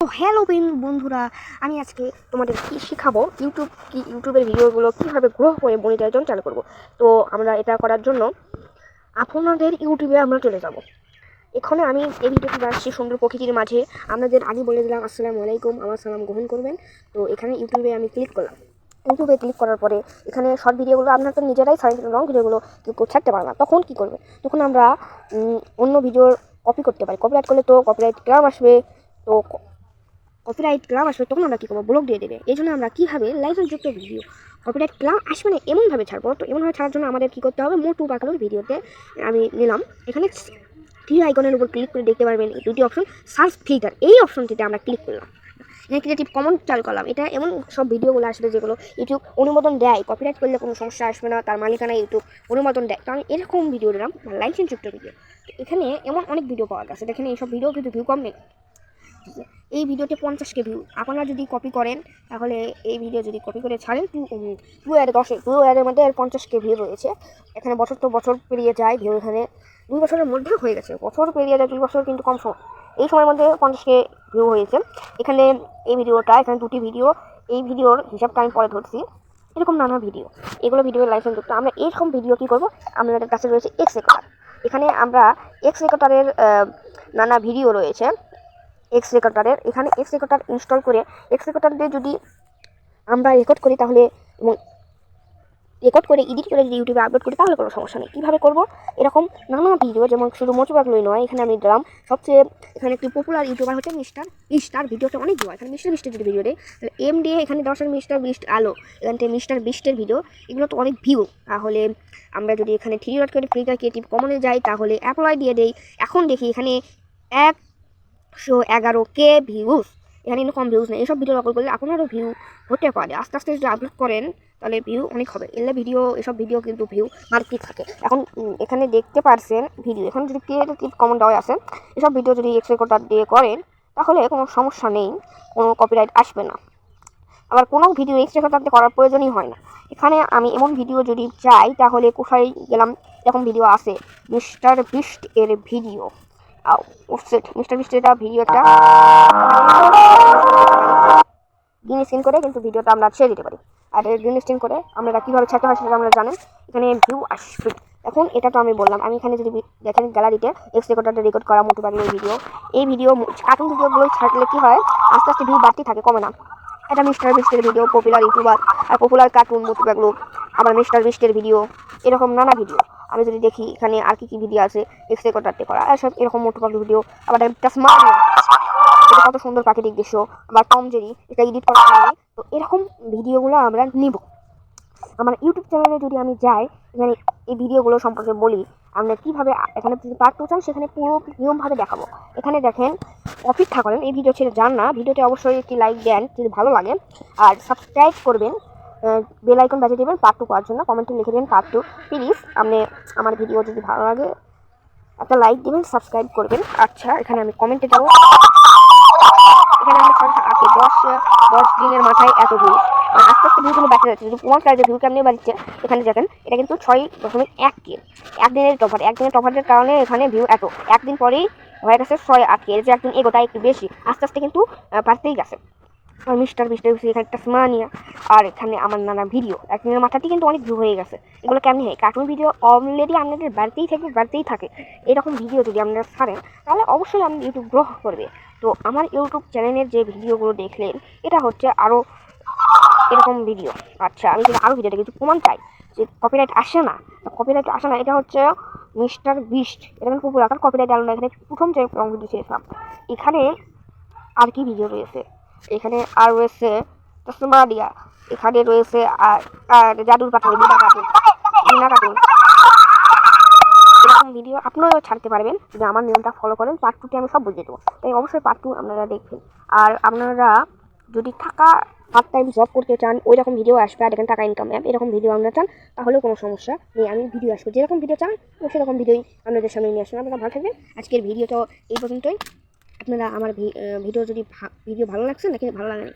তো হ্যালো বন্ধুরা, আমি আজকে তোমাদের কি শেখাবো? ইউটিউব কি ইউটিউবের ভিডিওগুলো কীভাবে গ্রো করে মনিটাইজন চালু করব? তো আমরা এটা করার জন্য আপনাদের ইউটিউবে আমরা চলে যাব। এখানে আমি এই ভিডিওটি আসছি সুন্দর প্রকৃতির মাঝে। আপনাদের আগে বলে দিলাম, আসসালামু আলাইকুম, আমার সালাম গ্রহণ করবেন। তো এখানে ইউটিউবে আমি ক্লিক করলাম। ইউটিউবে ক্লিক করার পরে এখানে শর্ট ভিডিওগুলো আপনার তো নিজেরাই লং ভিডিওগুলো কেউ ছাড়তে পারে না। তখন কী করবে? তখন আমরা অন্য ভিডিওর কপি করতে পারি। কপিরাইট করলে তো কপিরাইট ক্লাম আসবে। তো কপিরাইট ক্লাম আসবে তখন আমরা কী করব? ব্লক দিয়ে দেবে। এই জন্য আমরা কীভাবে লাইসেন্সযুক্ত ভিডিও কপিরাইট ক্লাম আসবে না এমনভাবে ছাড়বো? তো এমনভাবে ছাড়ার জন্য আমাদের কী করতে হবে? মোট টু পাকানোর ভিডিওতে আমি নিলাম। এখানে থ্রি আইকনের উপর ক্লিক করে দেখতে পারবেন দুটি অপশন সার্চ ফিল্টার এই অপশনটিতে আমরা ক্লিক করলাম। এখানে ক্রিয়েটিভ কমন চালু করলাম। এটা এমন সব ভিডিওগুলো আসবে যেগুলো ইউটিউব অনুমোদন দেয়। কপিরাইট করলে কোনো সমস্যা আসবে না। তার মালিকানা ইউটিউব অনুমোদন দেয়। কারণ এরকম ভিডিও দিলাম লাইসেন্সযুক্ত ভিডিও এখানে এমন অনেক ভিডিও পাওয়া গেছে। দেখেন এইসব ভিডিও কিন্তু ভিউ কম নেই। এই ভিডিওতে পঞ্চাশ কে ভিউ আপনারা যদি কপি করেন, তাহলে এই ভিডিও যদি কপি করে ছাড়েন টু টু এর দশে টু এর মধ্যে এর পঞ্চাশ কে ভিউ রয়েছে। এখানে বছর তো বছর পেরিয়ে যায় ভিউ এখানে দুই বছরের মধ্যে হয়ে গেছে। বছর পেরিয়ে যায়, দুই বছর কিন্তু কম সময় এই সময়ের মধ্যে পঞ্চাশ কে ভিউ হয়েছে। এখানে এই ভিডিওটা এখানে দুটি ভিডিও এই ভিডিওর হিসাবটা আমি পরে ধরছি। এরকম নানা ভিডিও এগুলো ভিডিও লাইসেন্স যুক্ত। আমরা এরকম ভিডিও কী করব? আমাদের কাছে রয়েছে এক্স এখানে আমরা এক্স নানা ভিডিও রয়েছে। এক্স রেকর্ডারের এখানে এক্স রেকর্ডার ইনস্টল করে এক্স রেকর্ডার দিয়ে যদি আমরা রেকর্ড করি তাহলে এবং রেকর্ড করে এডিট করে যদি ইউটিউবে আপলোড করি তাহলে কোনো সমস্যা নেই। কীভাবে করব? এরকম নানা ভিডিও যেমন শুধু মোচবাগলই নয়, এখানে আমি দিলাম সবচেয়ে এখানে একটি পপুলার ইউটিউবার হচ্ছে মিস্টার বিস্টার ভিডিওটা অনেক দেওয়া এখানে মিস্টার বিস্টের যদি ভিডিও দেয়, তাহলে এম দিয়ে এখানে দশের মিস্টার বিস্ট আলো। এখান থেকে মিস্টার বিস্টের ভিডিও এগুলো তো অনেক ভিউ তাহলে আমরা যদি এখানে থ্রি ডট করে ফ্রিটা ক্রিয়েটিভ কমনে যাই, তাহলে অ্যাপ্লাই দিয়ে দেই। এখন দেখি এখানে একশো এগারো কে ভিউজ এখানে কিন্তু কম ভিউজ নেই। এসব ভিডিও আপলোড করলে আপনারও ভিউ হতে পারে। আস্তে আস্তে যদি আপলোড করেন, তাহলে ভিউ অনেক হবে। এলে ভিডিও এসব ভিডিও কিন্তু ভিউ মারতে থাকে। এখন এখানে দেখতে পারছেন ভিডিও এখন যদি ক্রিয়েটিভ কমন দেওয়া আছে, এসব ভিডিও যদি এক্স রেকর্ডার দিয়ে করেন, তাহলে কোনো সমস্যা নেই। কোনো কপিরাইট আসবে না। আবার কোনো ভিডিও এক্স রেকর্ডার করার প্রয়োজনই হয় না। এখানে আমি এমন ভিডিও যদি চাই, তাহলে কোথায় গেলাম? এরকম ভিডিও আছে। মিস্টার বিস্ট এর ভিডিও মিস্টার এটা ভিডিওটা। গ্রিন স্ক্রিন করে কিন্তু ভিডিওটা আমরা ছেড়ে দিতে পারি। আর গ্রিন স্ক্রিন করে আমরা কীভাবে ছাড়তে হয় সেটা আমরা জানেন। এখানে ভিউ আসবে। এখন এটা তো আমি বললাম, আমি এখানে যদি দেখেন গ্যালারিতে এক্স রেকর্ডারটা রেকর্ড করা মোটু পাগলের ভিডিও এই ভিডিও কার্টুন ভিডিওগুলো ছাড়লে কী হয়? আস্তে আস্তে ভিউ বাড়তে থাকে, কমে না। এটা মিস্টার বিস্টের ভিডিও পপুলার ইউটিউবার আর পপুলার কার্টুন মোটু পাগলো আবার মিস্টার বিস্টের ভিডিও এরকম নানা ভিডিও আমি যদি দেখি এখানে আর কি কি ভিডিও আছে এক্স রেকর্ডারতে করা। সব এরকম মোটু পাগলো ভিডিও আবার স্মার্ট এটা কত সুন্দর প্রাকৃতিক দৃশ্য। বা টম জেরি এটা এডিট করা। তো এরকম ভিডিওগুলো আমরা নিব। আমার ইউটিউব চ্যানেলে যদি আমি যাই, এখানে এই ভিডিওগুলো সম্পর্কে বলি, আমরা কীভাবে এখানে পার্ট টু চান সেখানে পুরো নিয়মভাবে দেখাবো। এখানে দেখেন অপেক্ষা করেন এই ভিডিও ছেড়ে যান না। ভিডিওতে অবশ্যই একটি লাইক দেন, যদি ভালো লাগে। আর সাবস্ক্রাইব করবেন। বেল আইকন বাজিয়ে দেবেন পার্ট টু পাওয়ার জন্য। কমেন্টে লিখে দেবেন পার্ট টু প্লিজ আপনি, আমার ভিডিও যদি ভালো লাগে, একটা লাইক দিবেন সাবস্ক্রাইব করবেন। আচ্ছা এখানে আমি কমেন্টে যাব। এখানে সংখ্যা আঁকি দশ দশ দিনের মাথায় এত ভিউ। আস্তে আস্তে ভিউগুলো বাড়তে যাচ্ছে। যদি প্রমাণ কাজে ভিউ কেমনি বাড়ছে, এখানে দেখেন, এটা কিন্তু ছয় দশমিক এক কে। একদিনের টপার একদিনের টপারের কারণে এখানে ভিউ এত। একদিন পরেই হয়ে গেছে ছয় আট কে যে একদিন এগোটা একটু বেশি। আস্তে আস্তে কিন্তু বাড়তেই গেছে। আর মিস্টার মিস্টার এখানে একটা স্মানিয়া। আর এখানে আমার নানা ভিডিও। একদিনের মাথাতেই কিন্তু অনেক ভিউ হয়ে গেছে। এগুলো কেমনি হয়? কার্টুন ভিডিও অলরেডি আপনাদের বাড়তেই থাকে বাড়তেই থাকে। এরকম ভিডিও যদি আপনারা ছাড়েন, তাহলে অবশ্যই আপনি ইউটিউব গ্রহণ করবে। তো আমার ইউটিউব চ্যানেলের যে ভিডিওগুলো দেখলেন, এটা হচ্ছে আরও এরকম ভিডিও আচ্ছা আমি যদি আরও ভিডিওটা কিছু প্রমাণ চাই, যে কপিরাইট আসে না কপিরাইট আসে না, এটা হচ্ছে মিস্টার বিস্ট। এটা কিন্তু কারণ কপিরাইট আলো না এখানে প্রথম যে রং ভিডিও ছেড়েছিলাম। এখানে আর কি ভিডিও রয়েছে? এখানে আর রয়েছে তসমাডিয়া এখানে রয়েছে আর জাদুর পাথর, বিনা কার্টুন বিনা কার্টুন এরকম ভিডিও আপনারাও ছাড়তে পারবেন যদি আমার নিয়মটা ফলো করেন পার্ট টুতে আমি সব বুঝিয়ে দেবো। তাই অবশ্যই পার্ট টু আপনারা দেখবেন। আর আপনারা যদি টাকা পার্ট টাইম জব করতে চান ওই রকম ভিডিও আসবে আর এখানে টাকা ইনকাম অ্যাপ এরকম ভিডিও আপনারা চান, তাহলেও কোনো সমস্যা নেই, আমি ভিডিও আসব। যেরকম ভিডিও চান সেরকম ভিডিওই আপনাদের সামনে নিয়ে আসবেন। আপনারা ভালো থাকবেন। আজকের ভিডিও তো এই পর্যন্তই। আপনারা আমার ভিডিও যদি ভিডিও ভালো লাগছে নাকি ভালো লাগে